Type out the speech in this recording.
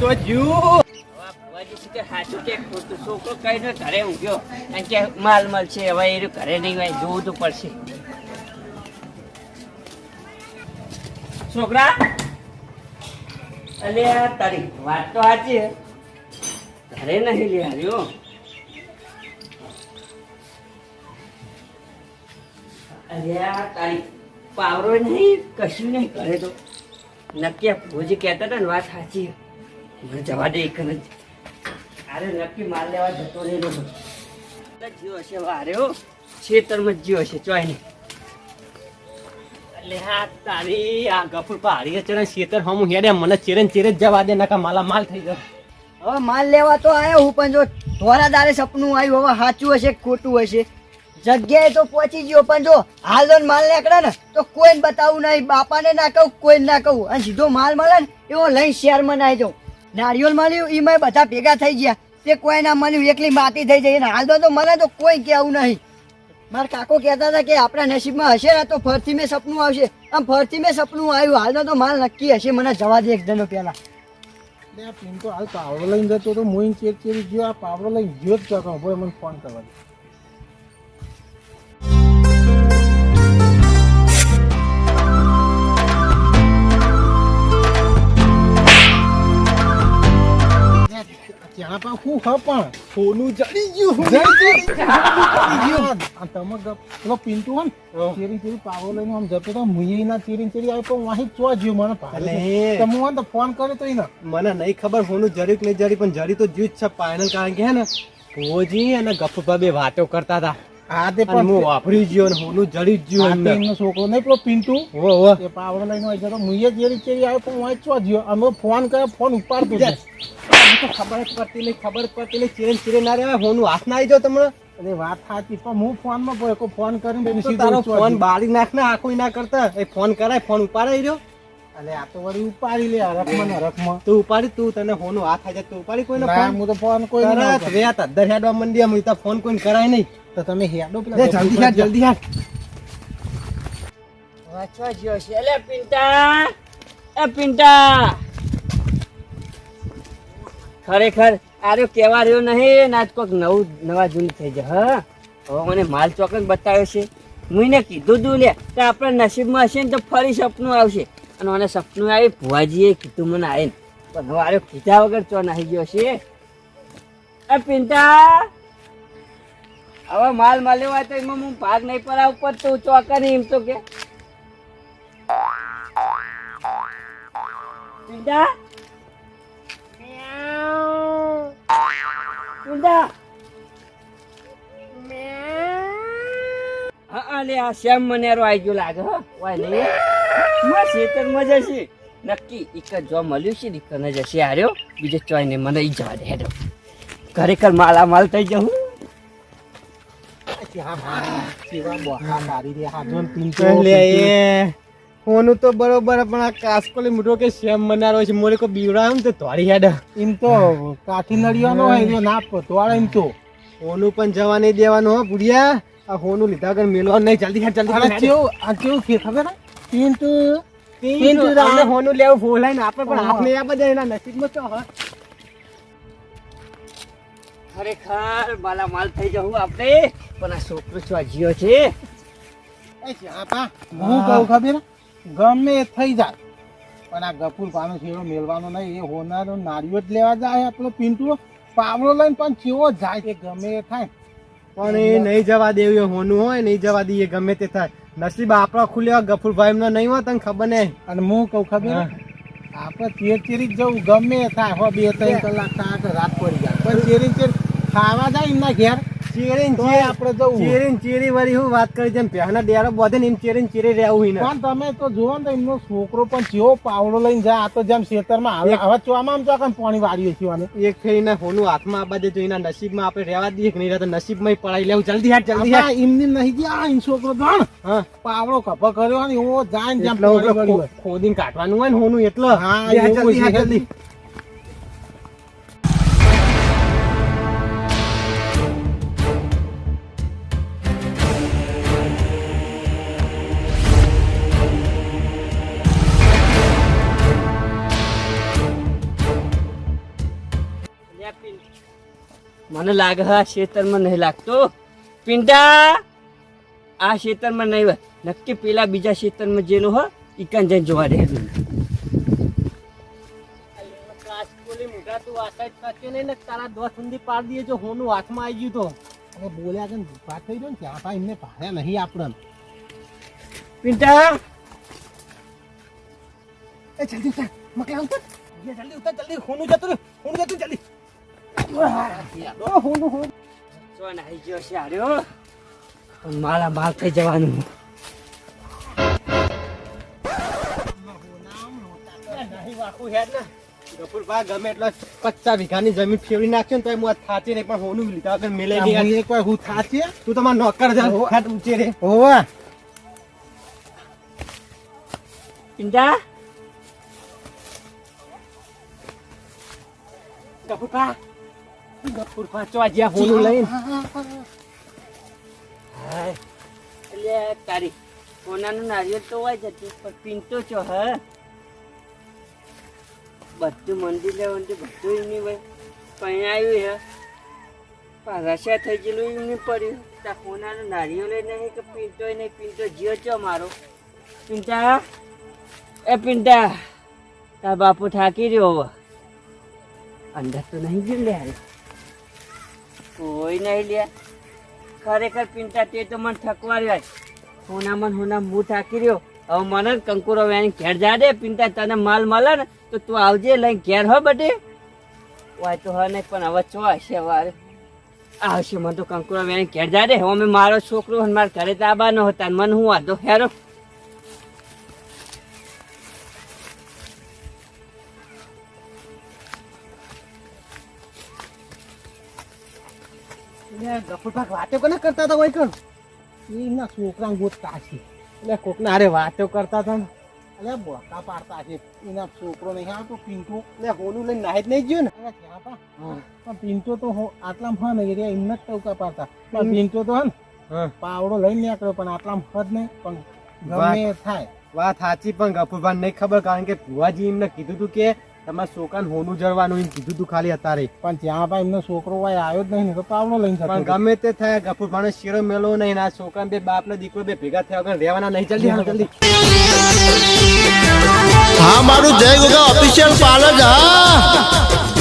તો જ્યું. સાચું કે, ખોટું? છોકરો કહીને ઘરે ઊંઘ્યો. કારણ કે માલ માલ છે, હવે એ ઘરે નહીં જોવું તો પડશે. છોકરા, અલે તારી વાત તો સાચી. ઘરે નહીં લે હાર્યો આ તારી પાવરો નહીં, કશું નહીં કરે તો. નક્કી આ કેતા હતા ને, વાત સાચી જવા દે એક અરે નક્કી માલ લેવા જતો નહીં રહ્યો જીવ હશે વાર્યો ખેતરમાં જીવ હશે, ચોય નહીં. એટલે હેડે, મને ચેરે જવા દે નકા માલા માલ થઈ ગયો હવે માલ લેવા તો આવ્યો હું, પણ જો દાડે સપનું આવ્યું, હવે સાચું હશે ખોટું હશે? જગ્યાએ તો પહોંચી ગયો, પણ જો હાલ માલ નીકળે ને, તો કોઈને બતાવું નહીં, બાપાને ના કહું, કોઈને ના કહું. અને સીધો માલ મળે ને, એવો લઈ શહેરમાં ના જાઉં. નારિયેલ મળ્યું મેં બધા ભેગા થઈ ગયા. તે કોઈ ના મળ્યું, એકલી માટી થઈ જઈને હાલ તો મને તો કોઈ કહેવું નહીં. મારા કાકો કહેતા હતા કે આપણા નસીબમાં હશે ને તો ફરથી મેં સપનું આવશે. આમ ફરથી મેં સપનું આવ્યું. હાલ તો માલ નક્કી હશે. મને જવા દે એક જણો પહેલા. પિન તો હાલ પાવડો લઈને જતો તો મોઈન ચેક કરી ગયો, આ પાવડો લઈને ગયો જ ભાઈ મને ફોન કરવા દે. ત્યાં પણ હું હ પણ સોનું જડી ગયું. આ તમે પેલો પિન્ટુ હોય ચેરી ચેરી પાવો લઈને આમ જતો તો મુઈએ ના ચેરી ચેરી આવ્યો પણ વાહી ચો જ્યો મને પાલે તમે હોય તો ફોન કર્યો તો ના મને નહીં ખબર સોનું જડ્યું કે નહીં જડ્યું પણ જરી તો જ્યું જ છે ફાઇનલ કારણ કે હે ને ભુવોજી અને ગપ્પા બે વાતો કરતા હતા. હા તે પણ હું વાપરી ગયો ને હોનું જડી અંદર. એમનો. છોકરો નહીં પેલો પિન્ટુ? હો હો એ પાવડો લઈને આવી જતો મુઈએ ચેરી ચેરી આવ્યો પણ વાંચવા જ્યો. અમે ફોન કર્યો ફોન ઉપાડતો તો ખબર જ પડતી નહીં ખબર જ પડતી નહીં. ચીરે ચીરે ના રહેવાય સોનું હાથ ના આવી જાવ તમને. અરે વાત સાચી પણ હું ફોનમાં પડ્યો કોઈ ફોન કરીને તો બેસી તારો ફોન બાળી નાખ ને આખો ના કરતા. એ ફોન કરાય ફોન ઉપાડાઈ રહ્યો. અલે આ તો વળી ઉપાડી લે રકમાં ને હરખમાં તું ઉપાડી તું તને ફોન હાથ આજે તું ઉપાડી કોઈને ફોન? હું તો ફોન કોઈ તરત વેત અદ્ધર હેડવા મંડી આમ તો ફોન કોઈને કરાય નહીં. તો તમે હેડો પેલા જલ્દી હેડ જલ્દી હેડ. વાંચવા જ્યો છે. અલે પિન્ટા એ પિંટા. ખરેખર આર્યો કેવા રહ્યો નહીં ને કોઈક નવું નવા જૂની થઈ જાય હા? હવે મને માલ ચોકન બતાવ્યો છે. એને કીધું તું લે, કે આપણે નસીબમાં હશે ને તો ફરી સપનું આવશે. અને મને સપનું આવી ભુવાજીએ કીધું મને આવીને. પણ હવે આર્યો કીધા વગર ચો નાહી ગયો છે? એ પિંટા! હવે માલ મળ્યો હોય તો એમાં હું ભાગ નહીં પડાવ ઉપર તું નહીં એમ તો કે. પિંડા પિંડા હા હા લે આ શ્યામ મનેરો આવી ગયો લાગે હો વાય નહીં મસ્ત ખેતર મજા છે નક્કી એક જ જો મળ્યું છે ને એક જ જશે હાર્યો બીજો ચોય ને મને ઈ જવા દે હેડો ખરેખર માલા માલ થઈ જવું કેવા બોકા મારી દે હા ને પિન્ટુ લે એ ફોનું તો બરોબર પણ આ કાસકોલી મોટો કે સેમ મનારો છે. મોરે કો બીવડાવ ને તો ધોરી હેડ. એમ તો કાઠી નડિયાનો હોય એનો ના તોડે એમ તો. ફોનું પણ જવા નહીં દેવાનું હો બુડિયા આ ફોનું લીધા વગર મેલવા નહીં. જલ્દી હેડ જલ્દી આ કેવું આ કેવું કે ખબર? તીન તો તીન તો આપણે ફોનું લેવું ફોલાય ને આપણે પણ હાથ નહીં આપે એના નસીબમાં તો હા ખરેખર માલા માલ થઈ જવું આપણે. પણ આ છોકરો છો? જીઓ છે એ જાપા હું કહું ખબર? ગમે થઈ જાય. પણ આ ગફુર પાનો છેડો મેળવાનો નહીં એ હોનારો નારિયો જ લેવા જાય આપણો પિન્ટુ પાવડો લઈને પણ ચેવો જાય તે ગમે એ થાય. પણ એ નહીં જવા દેવું એ હોનું હોય નહીં જવા દઈએ ગમે તે થાય. નસીબ આપણા ખુલ્યા ગફુરભાઈ એમનો નહીં હોય તને ખબર નહીં. અને હું કહું ખબર? આપણે ચેર ચેરી જવું ગમે થાય. હો બે ત્રણ કલાક રાત પડી જાય. પણ ચેરી ચેર ખાવા જાય એમના ઘેર? ચેરીન તોય આપણે જવું. ચેરીન ચેરી વાળી હું વાત કરી જેમ પહેલા ડેરો બધે ને એમ ચેરીન ચેરી રહેવું હિને પણ તમે તો જુઓ ને એમનો છોકરો પણ જેવો પાવડો લઈને જાય આ તો જેમ ખેતરમાં આવે હવે ચોમામ ચોકન પાણી વાળીએ છીએ. એક થઈને હોનું હાથમાં આપવા દે તો એના નસીબમાં આપણે રહેવા દઈએ કે નહીં રહેતા નસીબમાં પડાઈ લેવું. જલ્દી હાથ જલ્દી આપણા એમની નહીં ગયા આ છોકરો ગણ. પાવડો કપા કર્યો ને એવો જાય ને જેમ. ખોદીને કાઢવાનું હોય ને હોનું એટલે. હા જલ્દી. મને લાગે આ ખેતરમાં નહીં લાગતો. પિંડા! આ ખેતરમાં નહીં હોય. નક્કી પેલા બીજા ખેતરમાં જેલું હો ઈકન જઈને જોવા દે. તારા દોસ્ત સુધી પાડી દઈએ જો હોનું હાથમાં આવી ગયું તો. બોલ્યા કે વાત થઈ ગયો ને ત્યાં પા એમને ભાડ્યા નહીં આપણને. પિંટા એ જલ્દી ઉતાર. મકલા ઉતાર. જલ્દી ઉતાર જલ્દી. હોનું જતું હોનું જતું મારા માલ થઈ જવાનું ગમે એટલો પચાસ વીઘાની જમીન ફેરવી નાખશે ને તો હું થાચી નહીં પણ હોનું લીધા. વગર મેલે નહીં હું એક વાર હું થાચે તું તમારે નોકર જા હાથ ઊંચે રે. હોવા. તારી સોનાનું નારિયેળ તો હોય જતું પણ પિંટો છો, હ? બધું મંદિર મંદિર બધું એમની ભાઈ પણ આવ્યું, હે? પણ રસ્યા થઈ ગયેલું એમની પડ્યું. ત્યાં સોનાનું નારિયેળ નહીં કે પિંટો નહીં. પીંટો જીવ છો મારો. પિંટા? એ પિંટા, તાર બાપુ થાકી રહ્યો હવે. અંદર તો નહીં ગયું લે. કોઈ નહીં લે. ખરેખર પિંટા, તે તો મને થકવાર્યો હોના મન હોના મું થાકી રહ્યો. હવે મને કંકુરો વેણી ઘેર જા દે. પિંટા, તને માલ મળે ને તો તું આવજે, લઈને ઘેર હો બટે વાય તો હ નહીં, પણ હવે ચો હશે વારે? આવશે મને તો કંકુરો વેણી ઘેર જા દે. હવે મારો છોકરો મારા ઘરે તો આબાનો હતા મને હું વાંધો હેરો ગફુરભા વાતો કોને કરતા હતા હોય એના છોકરા ગોતતા છે એટલે કોકના હારે વાતો કરતા હતા ને. અરે બોકા પાડતા છે. એના છોકરો નહીં આવતો પિન્ટુ એટલે હોનું લઈને નાહી જ નહીં ગયો ને. અરે ત્યાં પા પણ પિન્ટુ તો આટલામાં હા ને એમને જ ટવકા પાડતા. પણ પિન્ટુ તો હા પાવડો લઈને નીકળ્યો પણ આટલામાં હદ નહીં પણ ગમે થાય. વાત સાચી પણ ગફુરભા નહીં ખબર કારણ કે ભુવાજી એમને કીધું તું કે તમારે છોકરાને હોનું જરવાનું એમ કીધું તું ખાલી અત્યારે. પણ ત્યાં ભાઈ એમનો છોકરો ભાઈ આવ્યો જ નહીં તો પાવડો લઈને જતો પણ ગમે તે થાય ગફુર ભાણે શીરો મેલો નહીં આ છોકરા બે બાપ ને દીકરો બે ભેગા થયા વગર રહેવાના નહીં. જલ્દી હા જલ્દી. હા મારું જય ગોગા ઓફિશિયલ પાર્લર હા.